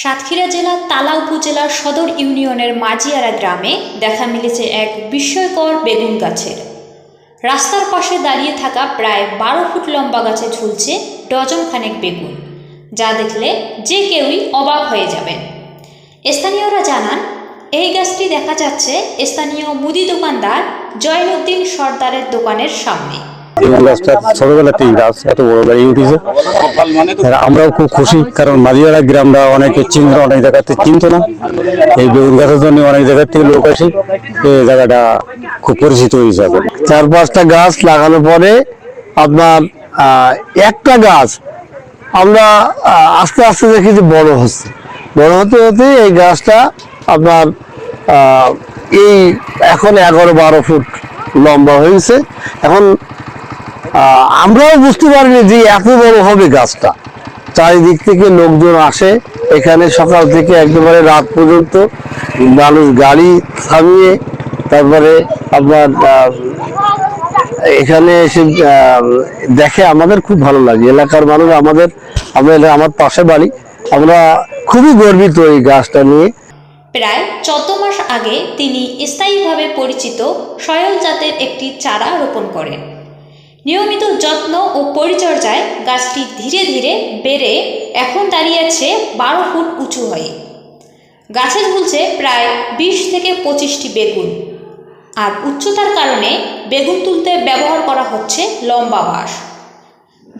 সাতক্ষীরা জেলার তালা উপজেলার সদর ইউনিয়নের মাঝিয়ারা গ্রামে দেখা মিলেছে এক বিস্ময়কর বেগুন গাছের। রাস্তার পাশে দাঁড়িয়ে থাকা প্রায় বারো ফুট লম্বা গাছে ঝুলছে ডজন খানেক বেগুন, যা দেখলে যে কেউই অবাক হয়ে যাবেন। স্থানীয়রা জানান, এই গাছটি দেখা যাচ্ছে স্থানীয় মুদি দোকানদার জয়নুদ্দিন সর্দারের দোকানের সামনে। গাছটা গাছ বড় গাড়ি উঠেছে। আমরাও খুব খুশি, কারণ মাঝিয়ারা গ্রামটা অনেকে চিনত, অনেক জায়গাতে চিনত না। এই বেগুন গাছের জন্য অনেক জায়গা থেকে লোক আসে। এই জায়গাটা খুব পরিচিত হয়েছে এখন। চার পাঁচটা গাছ লাগানোর পরে আপনার একটা গাছ আমরা আস্তে আস্তে দেখি যে বড় হচ্ছে। বড় হতে হতে এই গাছটা আপনার এই এখন এগারো বারো ফুট লম্বা হয়েছে। এখন আমরাও বুঝতে পারিনি যে এত বড় হবে গাছটা। চারিদিক থেকে লোকজন আসে, এখানে সকাল থেকে একেবারে রাত পর্যন্ত মানুষ গাড়ি থামিয়ে তারপরে আপনার এখানে এসে দেখে আমাদের খুব ভালো লাগে। এলাকার মানুষ আমাদের, আমরা আমার পাশে বাড়ি, আমরা খুবই গর্বিত এই গাছটা নিয়ে। প্রায় চোদ্দ মাস আগে তিনি স্থায়ীভাবে পরিচিত সয়ল জাতের একটি চারা রোপণ করেন। নিয়মিত যত্ন ও পরিচর্যায় গাছটি ধীরে ধীরে বেড়ে এখন দাঁড়িয়েছে বারো ফুট উঁচু হয়ে। গাছে ঝুলছে প্রায় বিশ থেকে পঁচিশটি বেগুন। আর উচ্চতার কারণে বেগুন তুলতে ব্যবহার করা হচ্ছে লম্বা বাঁশ।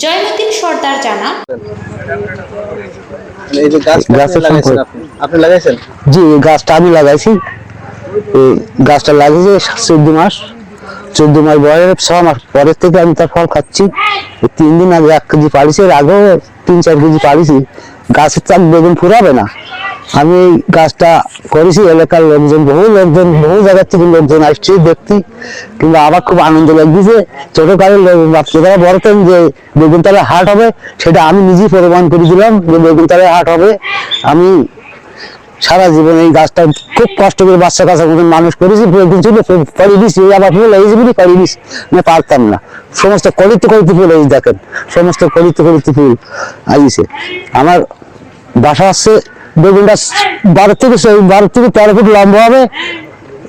জয়নুদ্দিন সর্দার জানা এই যে গাছ লাগাইছেন আপনি আপনি লাগাইছেন? জি গাছটা আমি লাগাইছি। গাছটা লাগিয়েছে চোদ্দ মাস। চোদ্দ মাস বয়সে, ছ মাস পরের থেকে আমি তার ফল খাচ্ছি। তিন দিন আগে এক কেজি পাড়িছি এর আগেও তিন চার কেজি পাড়িছি গাছের চাক বেগুন ফুরাবে না। আমি এই গাছটা করেছি, এলাকার লোকজন, বহু লোকজন, বহু জায়গার থেকে লোকজন আসছে দেখতে। কিন্তু আমার খুব আনন্দ লাগছে ছোটকালের লোক, বাচ্চারা বলতেন যে বেগুনতলা হাট হবে, সেটা আমি নিজেই প্রমাণ করে দিলাম যে বেগুনতলায় হাট হবে। আমি সারা জীবন এই গাছটা খুব কষ্ট করে বাচ্চা মতন মানুষ করেছি বেগুন ছিল ফলি দিছি আবার ফুল এই যে ফলি দিস পারতাম না। সমস্ত কলিত কলিত ফুল এই দেখেন, সমস্ত কলিত কলিত ফুল আইছে। আমার বাসা আসছে বেগুনটা বারো থেকে বারো থেকে তেরো ফুট লম্বা হবে।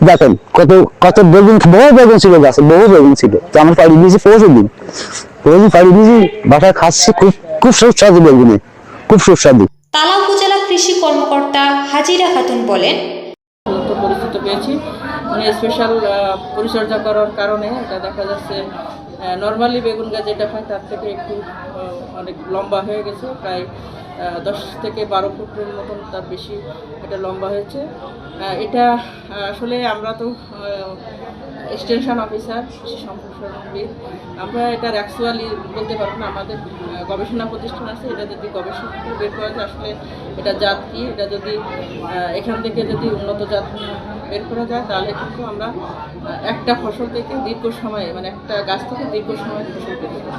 দেখেন কত কত বেগুন, বহু বেগুন ছিল গাছে, বহু বেগুন ছিল। তো আমার পাড়ি দিয়েছি পৌঁছে দিন। পৌঁছে পাড়ি দিয়েছি, বাসায় খাচ্ছি, খুব খুব সুস্বাদু বেগুনে, খুব সুস্বাদু। কৃষি কর্মকর্তা হাজিরা খাতুন বলেন পরিচিত পেয়েছি। মানে স্পেশাল পরিচর্যা করার কারণে এটা দেখা যাচ্ছে নর্মালি বেগুন গাছ যেটা হয় তার থেকে একটু অনেক লম্বা হয়ে গেছে। প্রায় দশ থেকে বারো ফুটের মতন তার বেশি এটা লম্বা হয়েছে। এটা আসলে আমরা তো এক্সটেনশন অফিসার কৃষি সম্প্রসারণবিদ আমরা এটার অ্যাকচুয়ালি বলতে পারব না, আমাদের গবেষণা প্রতিষ্ঠান আছে, এটা যদি গবেষণা বের করা যায়, আসলে এটা জাত কি, এটা যদি এখান থেকে যদি উন্নত জাত বের করা যায়, তাহলে কিন্তু আমরা একটা ফসল থেকে দীর্ঘ সময়ে মানে একটা গাছ থেকে দীর্ঘ সময় ফসল পেতে পারি